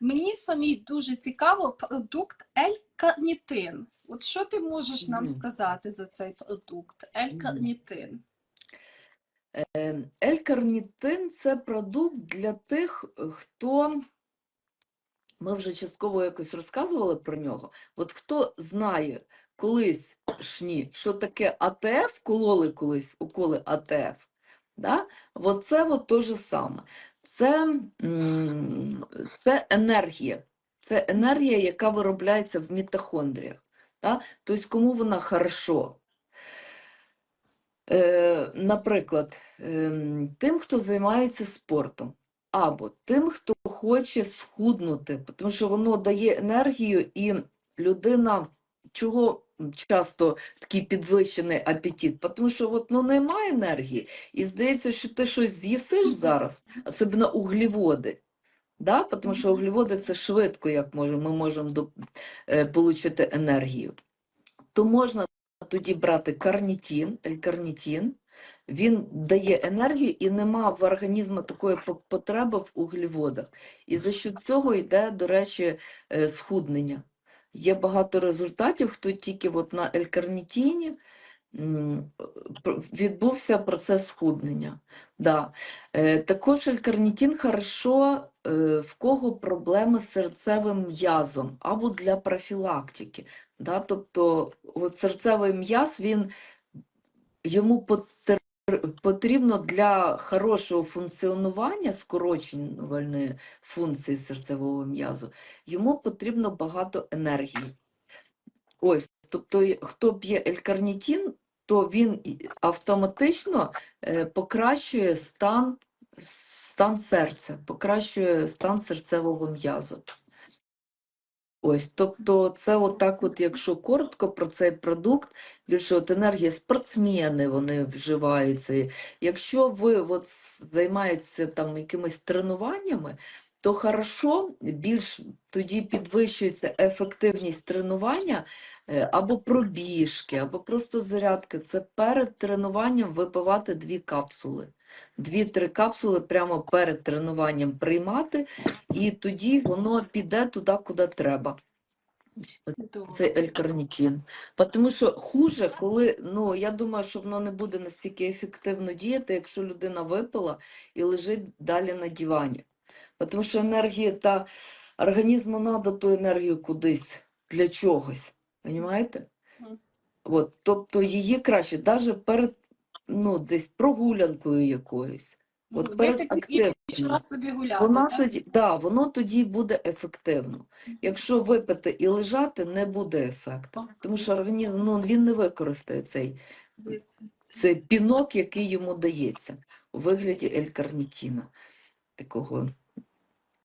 Мені самій дуже цікаво продукт L-карнітин. От що ти можеш нам сказати за цей продукт L-карнітин? Е, L-карнітин – це продукт для тих, хто, ми вже частково якось розказували про нього, от хто знає колись шні, що таке АТФ, кололи колись, уколи АТФ, да? от це от те же саме. Це, це енергія. Це енергія, яка виробляється в мітохондріях. Да? Тобто, кому вона хорошо? Е, наприклад, ем, тим, хто займається спортом, або тим, хто хоче схуднути, тому що воно дає енергію, і людина, чого часто такий підвищений апетит, тому що от, ну, немає енергії, і здається, що ти щось з'їсиш зараз, особливо углеводи. Да? Тому що углеводи це швидко, як може, ми можемо до, е, отримати енергію. То можна тоді брати карнітин, L-карнітин, він дає енергію і нема в організму такої потреби в углеводах. І за що цього йде, до речі, е, схуднення. Є багато результатів, хто тільки от на пр- відбувся процес схуднення. Да. Е, Також L-карнітин хорошо, е, в кого проблеми з серцевим м'язом або для профілактики. Да? Тобто от серцевий м'яз, він, йому потер- потрібно для хорошого функціонування скорочувальної функції серцевого м'язу, йому потрібно багато енергії. Ось, тобто, хто п'є L-карнітин, то він автоматично е, покращує стан, стан серця, покращує стан серцевого м'язу. Ось, тобто, це отак, от, якщо коротко про цей продукт, більше от енергія, спортсмени вони вживаються. Якщо ви от займаєтеся там якимись тренуваннями, то хорошо, більш тоді підвищується ефективність тренування е, або пробіжки, або просто зарядки. Це перед тренуванням випивати дві капсули. Дві-три капсули прямо перед тренуванням приймати, і тоді воно піде туди, куди треба. Це L-карнітин. Тому що хуже, коли, ну, я думаю, що воно не буде настільки ефективно діяти, якщо людина випила і лежить далі на дивані. Тому що енергія та організму треба ту енергію кудись для чогось. Понімаєте? От, тобто її краще, навіть перед ну, десь прогулянкою якоюсь. От перед активністю. Вона так? тоді, да, воно тоді буде ефективно. Якщо випити і лежати, не буде ефекту. Тому що організм ну, він не використає цей, цей пінок, який йому дається у вигляді L-карнітіна. Такого